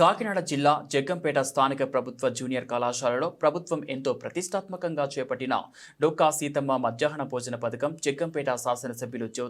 కాకినాడ జిల్లా జగ్గంపేట స్థానిక ప్రభుత్వ జూనియర్ కళాశాలలో ప్రభుత్వం ఎంతో ప్రతిష్టాత్మకంగా చేపట్టిన డొక్కా సీతమ్మ మధ్యాహ్న భోజన పథకం జగ్గంపేట శాసనసభ్యులు జ్యో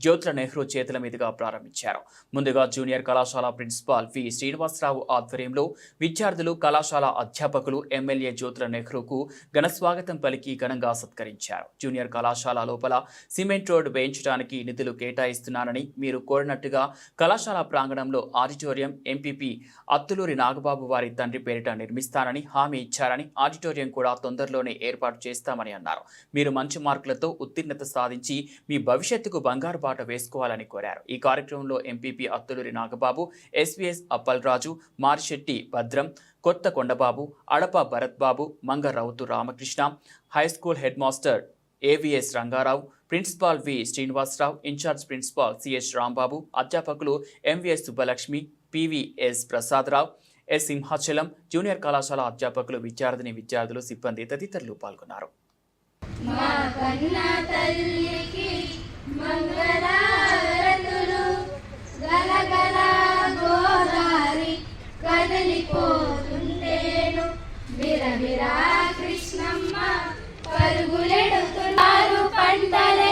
జ్యోతుల నెహ్రూ చేతుల మీదుగా ప్రారంభించారు. ముందుగా జూనియర్ కళాశాల ప్రిన్సిపాల్ వి. శ్రీనివాసరావు ఆధ్వర్యంలో విద్యార్థులు కళాశాల అధ్యాపకులు ఎమ్మెల్యే జ్యోతుల నెహ్రూకు ఘనస్వాగతం పలికి ఘనంగా సత్కరించారు. జూనియర్ కళాశాల లోపల సిమెంట్ రోడ్ వేయించడానికి నిధులు కేటాయిస్తున్నానని మీరు కోరినట్టుగా కళాశాల ప్రాంగణంలో ఆడిటోరియం ఎంపీపీ అత్తులూరి నాగబాబు వారి తండ్రి పేరిట నిర్మిస్తానని హామీ ఇచ్చారని ఆడిటోరియం కూడా తొందరలోనే ఏర్పాటు చేస్తామని అన్నారు. మీరు మంచి మార్కులతో ఉత్తీర్ణత సాధించి మీ భవిష్యత్తుకు బంగారు బాట వేసుకోవాలని కోరారు. ఈ కార్యక్రమంలో MPP Atthuluri Nagababu SVS Appalraju Marisetti Bhadram Kotha Kondababu Adapa Bharatbabu Manga Rautu Ramakrishna high school head master AVS Rangarao principal V Srinivasarao in charge principal CH Rambabu అధ్యాపకులు MVS Subbalakshmi PVS Prasadarao S Simhachalam junior కళాశాల అధ్యాపకులు విద్యార్థిని విద్యార్థులు సిబ్బంది తదితరులు పాల్గొన్నారు. కదలిపోతుంటేను. బిరబిరా కృష్ణమ్మ పరుగులెడుతున్నారు పంటలే.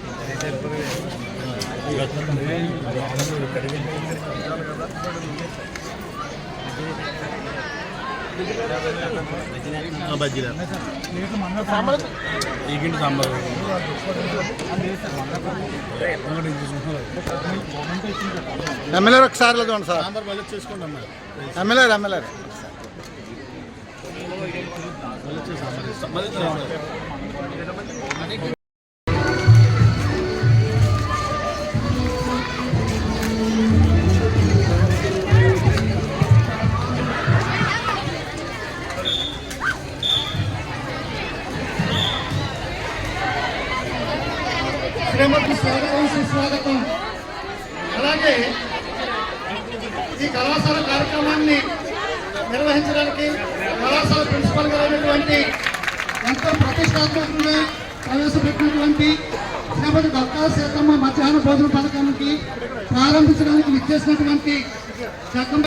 బజ్జీలు. ఈగింటి సాంబార్. ఎమ్మెల్యే ఒకసారి చూడండి సార్. సాంబార్ మళ్ళీ చేసుకోండి అమ్మా. ఎమ్మెల్యే ఎమ్మెల్యే సాంబార్ శ్రీమతి దత్తా సీతమ్మ మధ్యాహ్న భోజన పథకానికి ప్రారంభించడానికి విచ్చేసినటువంటి జగ్గం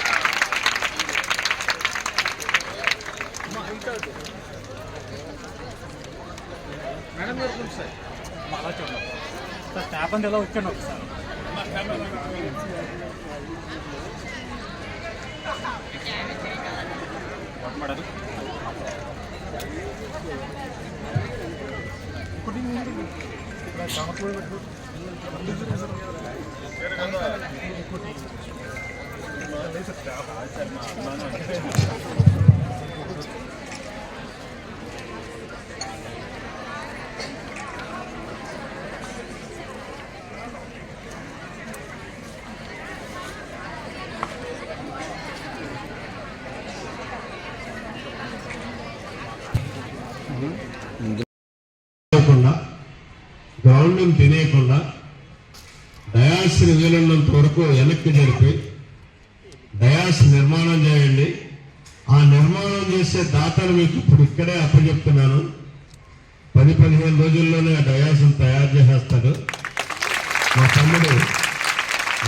తినేయకుండా Thank you. గ్రౌండ్ని తినేయకుండా డయాస్ వీలున్నంత వరకు వెనక్కి జరిపి డయాస్ నిర్మాణం చేయండి. ఆ నిర్మాణం చేసే దాతను మీకు ఇప్పుడు ఇక్కడే అప్పచెప్తున్నాను. పది పదిహేను రోజుల్లోనే ఆ డయాస్ను తయారు చేసేస్తాడు. మా తమ్ముడు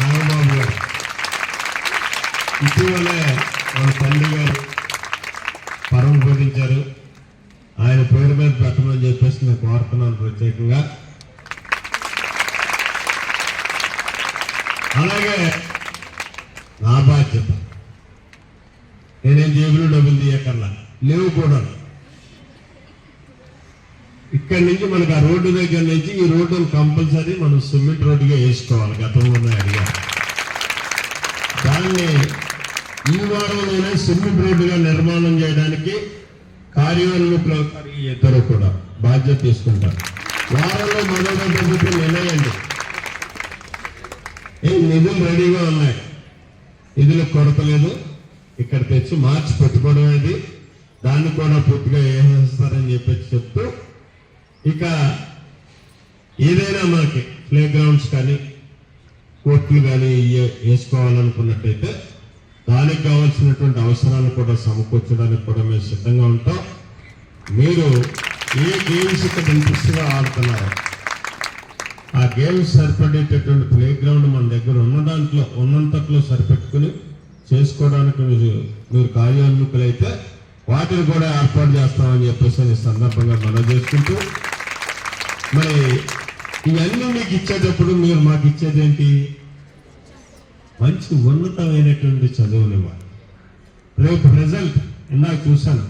నాగబాబు గారు ఇటీవలే మన తండ్రి గారు పరం బోధించారు ఆయన పేరు మీద పెట్టమని చెప్పేసి నేను కోరుతున్నాను ప్రత్యేకంగా అలాగే నా బాధ్యత నేనేం జేబులో డబ్బులు తీయకల్లా లేవు కూడా ఇక్కడి నుంచి మనకు ఆ రోడ్డు దగ్గర నుంచి ఈ రోడ్డును కంపల్సరీ మనం సిమెంట్ రోడ్డుగా వేసుకోవాలి. గతంలోనే అడిగా దాన్ని ఈ వారంలోనే సిమెంట్ రోడ్డుగా నిర్మాణం చేయడానికి కార్యవర్గంలో ఇద్దరు కూడా బాధ్యత తీసుకుంటారు. వారంలో మొదలు నిర్ణయండి. ఏ నిధులు రెడీగా ఉన్నాయి. నిధులకు కొరత లేదు. ఇక్కడ తెచ్చి మార్చి పెట్టుకోవడం అనేది దాన్ని కూడా పూర్తిగా వేసేస్తారని చెప్పేసి చెప్తూ ఇక ఏదైనా మనకి ప్లే గ్రౌండ్స్ కానీ కోర్టులు కానీ వేసుకోవాలనుకున్నట్టయితే దానికి కావాల్సినటువంటి అవసరాలు కూడా సమకూర్చడానికి కూడా మేము సిద్ధంగా ఉంటాం. మీరు ఏ గేమ్స్ ఇక్కడ ఇంట్రెస్ట్గా ఆడుతున్నారు? ఆ గేమ్స్ సరిపడేటటువంటి ప్లే గ్రౌండ్ మన దగ్గర ఉన్న దాంట్లో ఉన్నంతట్లో సరిపెట్టుకుని చేసుకోవడానికి మీరు మీరు కార్యోన్ముఖులైతే వాటిని కూడా ఏర్పాటు చేస్తామని చెప్పేసి సందర్భంగా మనం చేసుకుంటూ మరి ఇవన్నీ మీకు ఇచ్చేటప్పుడు మీరు మాకు ఇచ్చేది ఏంటి మంచి ఉన్నతమైనటువంటి చదువునివ్వాలి రేపు రిజల్ట్ ఇందాక చూశాను.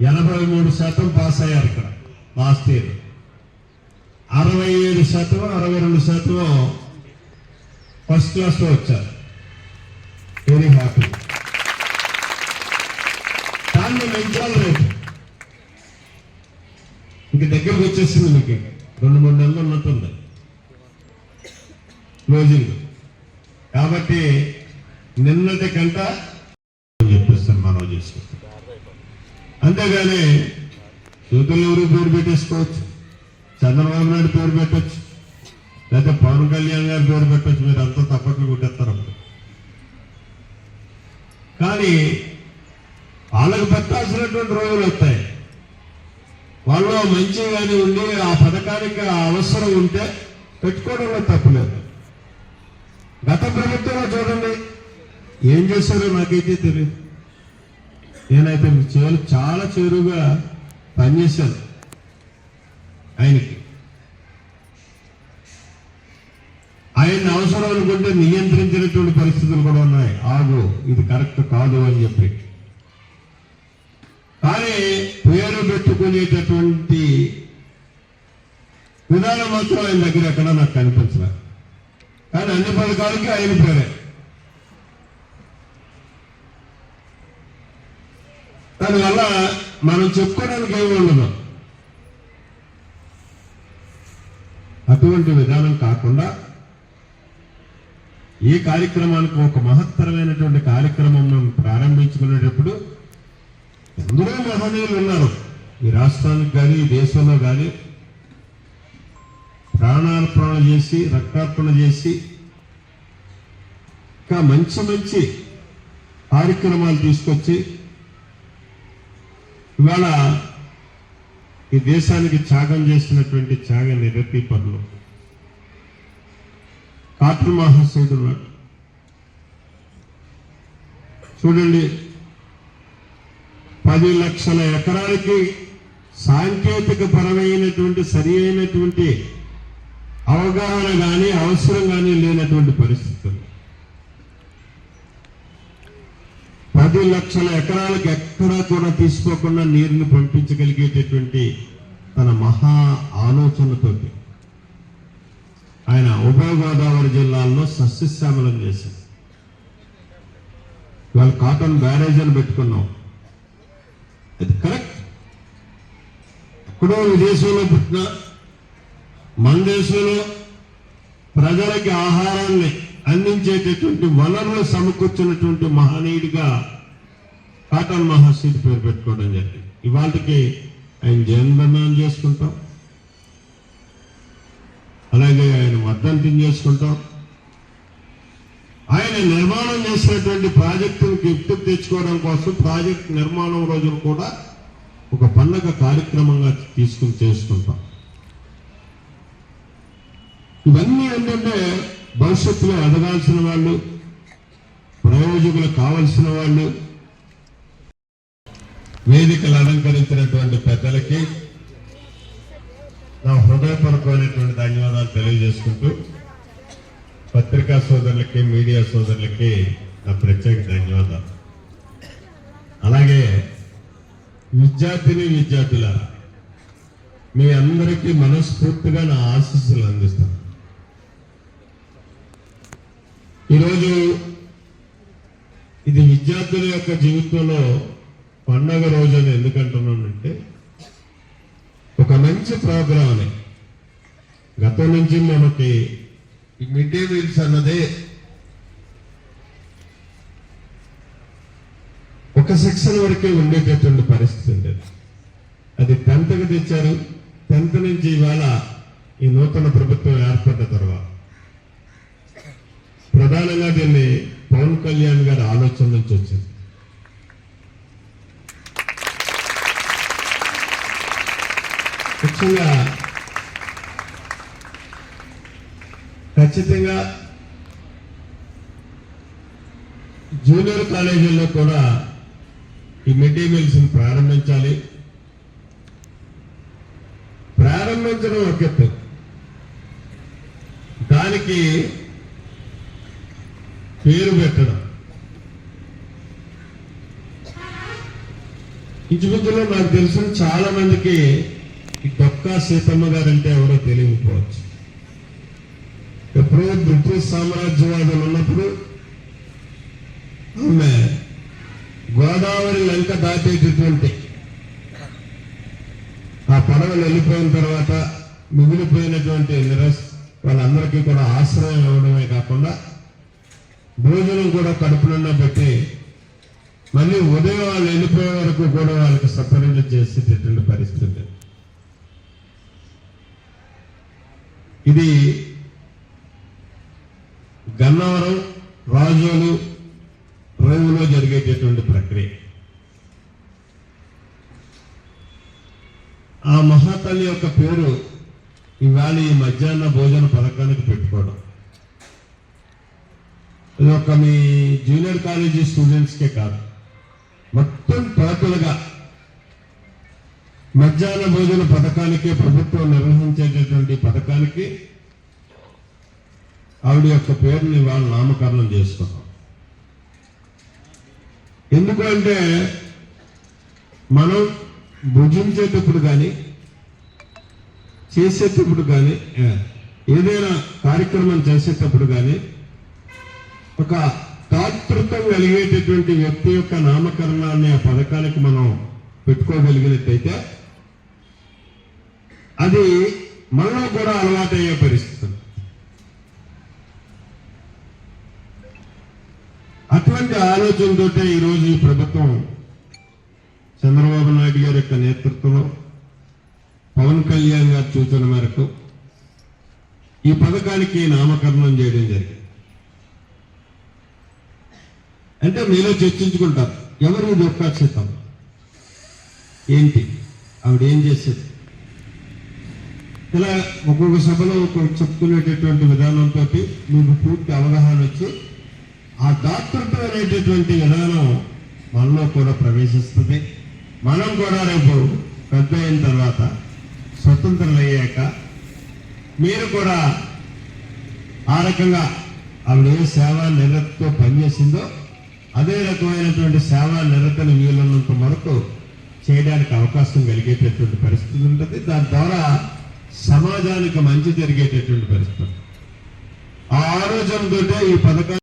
ఎనభై మూడు శాతం పాస్ అయ్యారు ఇక్కడ లాస్ట్ ఇయర్ అరవై ఏడు శాతం అరవై రెండు శాతం ఫస్ట్ క్లాస్లో వచ్చారు. వెరీ హ్యాపీ దాన్ని పెంచాలి ఇంక దగ్గరకు వచ్చేసింది మీకు రెండు మూడు నెలలు ఉన్నట్టుంది. క్లోజింగ్ కాబట్టి నిన్నటి కంట చెప్పేస్తాను మనం చేసుకుంటాం. అంతేగాని యువతలు ఎవరు పేరు పెట్టేసుకోవచ్చు? చంద్రబాబు నాయుడు పేరు పెట్టచ్చు. లేకపోతే పవన్ కళ్యాణ్ గారు పేరు పెట్టచ్చు. మీరు అంతా తప్పట్లు కొట్టేస్తారు కానీ వాళ్ళకి పెట్టాల్సినటువంటి రోజులు వస్తాయి. వాళ్ళు మంచి కానీ ఉండి ఆ పథకానికి ఆ అవసరం ఉంటే పెట్టుకోవడంలో తప్పులేదు. గత ప్రభుత్వంలో చూడండి ఏం చేశారో నాకైతే తెలియదు నేనైతే చేరు చాలా చేరుగా పనిచేశాను ఆయనకి. ఆయన అవసరం అనుకుంటే నియంత్రించినటువంటి పరిస్థితులు కూడా ఉన్నాయి. ఆగు ఇది కరెక్ట్ కాదు అని చెప్పి. కానీ పేరు పెట్టుకునేటటువంటి విధానం మాత్రం ఆయన దగ్గర ఎక్కడ నాకు కనిపించలేదు కానీ అన్ని పథకాలకి ఆయన పేరే. దానివల్ల మనం చెప్పుకోవడానికి ఏమి ఉండదు. అటువంటి విధానం కాకుండా ఈ కార్యక్రమానికి ఒక మహత్తరమైనటువంటి కార్యక్రమం మనం ప్రారంభించుకునేటప్పుడు ఎందరో మహనీయులు ఉన్నారు? ఈ రాష్ట్రానికి కానీ ఈ దేశంలో కానీ ప్రాణార్పణ చేసి రక్తార్పణ చేసి ఇంకా మంచి మంచి కార్యక్రమాలు తీసుకొచ్చి ఇవాళ ఈ దేశానికి త్యాగం చేసినటువంటి త్యాగ నిరతి పనులు. కాట్రు మహాశయుడు చూడండి పది లక్షల ఎకరాలకి సాంకేతిక పరమైనటువంటి సరి అయినటువంటి అవగాహన కానీ అవసరం కానీ లేనటువంటి పరిస్థితులు. పది లక్షల ఎకరాలకు ఎక్కడా కూడా తీసుకోకుండా నీరుని పంపించగలిగేటటువంటి తన మహా ఆలోచనతోటి ఆయన ఉభయ గోదావరి జిల్లాల్లో సస్యశ్యామలం చేశారు. వాళ్ళు కాటన్ బ్యారేజ్ అని పెట్టుకున్నాం. అది కరెక్ట్. ఎక్కడో విదేశంలో పుట్టిన మన దేశంలో ప్రజలకి ఆహారాన్ని అందించేటటువంటి వనరులు సమకూర్చున్నటువంటి మహనీయుడిగా కాటన్ మహాశీడ్ పేరు పెట్టుకోవడం జరిగింది. ఇవాళకి ఆయన జన్మదినం చేసుకుంటాం. అలాగే ఆయన వర్ధంతిని చేసుకుంటాం. ఆయన నిర్మాణం చేసినటువంటి ప్రాజెక్టును గిఫ్ట్ తెచ్చుకోవడం కోసం ప్రాజెక్ట్ నిర్మాణం రోజును కూడా ఒక పండగ కార్యక్రమంగా తీసుకుని చేసుకుంటాం ఇవన్నీ ఏంటంటే భవిష్యత్తులో ఎదగాల్సిన వాళ్ళు ప్రయోజకులు కావలసిన వాళ్ళు వేదికలు అలంకరించినటువంటి పెద్దలకి నా హృదయపూర్వకమైనటువంటి ధన్యవాదాలు తెలియజేసుకుంటూ పత్రికా సోదరులకి మీడియా సోదరులకి నా ప్రత్యేక ధన్యవాదాలు. అలాగే విద్యార్థిని విద్యార్థుల మీ అందరికీ మనస్ఫూర్తిగా నా ఆశీస్సులు అందిస్తాను. ఈరోజు ఇది విద్యార్థుల యొక్క జీవితంలో పండగ రోజు అని ఎందుకంటున్నానంటే ఒక మంచి ప్రోగ్రామ్ అని గతం నుంచి మనకి ఈ మిడ్ డే మీల్స్ అన్నదే ఒక సెక్షన్ వరకే ఉండేటటువంటి పరిస్థితి ఉండేది. అది టెన్త్కి తెచ్చారు. టెన్త్ నుంచి ఇవాళ ఈ నూతన ప్రభుత్వం ఏర్పడ్డ తర్వాత. ప్రధానంగా దీన్ని పవన్ కళ్యాణ్ గారి ఆలోచన నుంచి వచ్చింది. ముఖ్యంగా ఖచ్చితంగా జూనియర్ కాలేజీల్లో కూడా ఈ మిడ్ డే మీల్స్ ప్రారంభించాలి. ప్రారంభించడం ఒక దానికి పేరు పెట్టడం. ఇంచుమించులో నాకు తెలిసిన చాలా మందికి ఈ డొక్కా సీతమ్మ గారంటే ఎవరో తెలియకపోవచ్చు. ఎప్పుడో బ్రిటిష్ సామ్రాజ్యవాదం ఉన్నప్పుడు ఆమె గోదావరి లంక దాటేటటువంటి ఆ పడవలు వెళ్ళిపోయిన తర్వాత మిగిలిపోయినటువంటి నిరస్ వాళ్ళందరికీ కూడా ఆశ్రయం ఇవ్వడమే కాకుండా భోజనం కూడా కడుపు నిండా పెట్టి మళ్ళీ ఉదయం వాళ్ళు వెళ్ళిపోయే వరకు కూడా వాళ్ళకి సపరేట్ చేసేటటువంటి పరిస్థితి. ఇది రాజోలు రేవులో జరిగేటటువంటి ప్రక్రియ. ఆ మహాతల్లి యొక్క పేరు ఇవాళ ఈ మధ్యాహ్న భోజన పథకానికి పెట్టుకోవడం. ఇది ఒక మీ జూనియర్ కాలేజీ స్టూడెంట్స్కే కాదు. మొత్తం టోటల్గా మధ్యాహ్న భోజన పథకానికి ప్రభుత్వం నిర్వహించేటటువంటి పథకానికి ఆవిడ యొక్క పేరుని వాళ్ళు నామకరణం చేసుకున్నాం ఎందుకంటే మనం భుజించేటప్పుడు కానీ చేసేటప్పుడు కానీ ఏదైనా కార్యక్రమం చేసేటప్పుడు కానీ ఒక తాతృత్వం కలిగేటటువంటి వ్యక్తి యొక్క నామకరణాన్ని ఆ పథకానికి మనం పెట్టుకోగలిగినట్టయితే అది మనలో కూడా అలవాటయ్యే పరిస్థితి. అటువంటి ఆలోచనతోటే ఈరోజు ఈ ప్రభుత్వం చంద్రబాబు నాయుడు గారి యొక్క నేతృత్వంలో పవన్ కళ్యాణ్ గారి సూచన మేరకు ఈ పథకానికి నామకరణం చేయడం జరిగింది. అంటే మీలో చర్చించుకుంటారు ఎవరు ఇది ఒక్కక్షితం ఏంటి? ఆవిడ ఏం చేసేది? ఇలా ఒక్కొక్క సభలో ఒక్కొక్క చెప్పుకునేటటువంటి విధానంతో మీకు పూర్తి అవగాహన వచ్చి ఆ దాతృత్వం అనేటటువంటి విధానం మనలో కూడా ప్రవేశిస్తుంది. మనం కూడా రేపు పెద్ద అయిన తర్వాత స్వతంత్రం అయ్యాక మీరు కూడా ఆ రకంగా ఆవిడ ఏ సేవా నిరతతో పనిచేసిందో అదే రకమైనటువంటి సేవా నిరతను వీలున్నంత వరకు చేయడానికి అవకాశం కలిగేటటువంటి పరిస్థితి ఉంటుంది. దాని ద్వారా సమాజానికి మంచి జరిగేటటువంటి పరిస్థితి ఆ ఆలోచనతోటే ఈ పథకం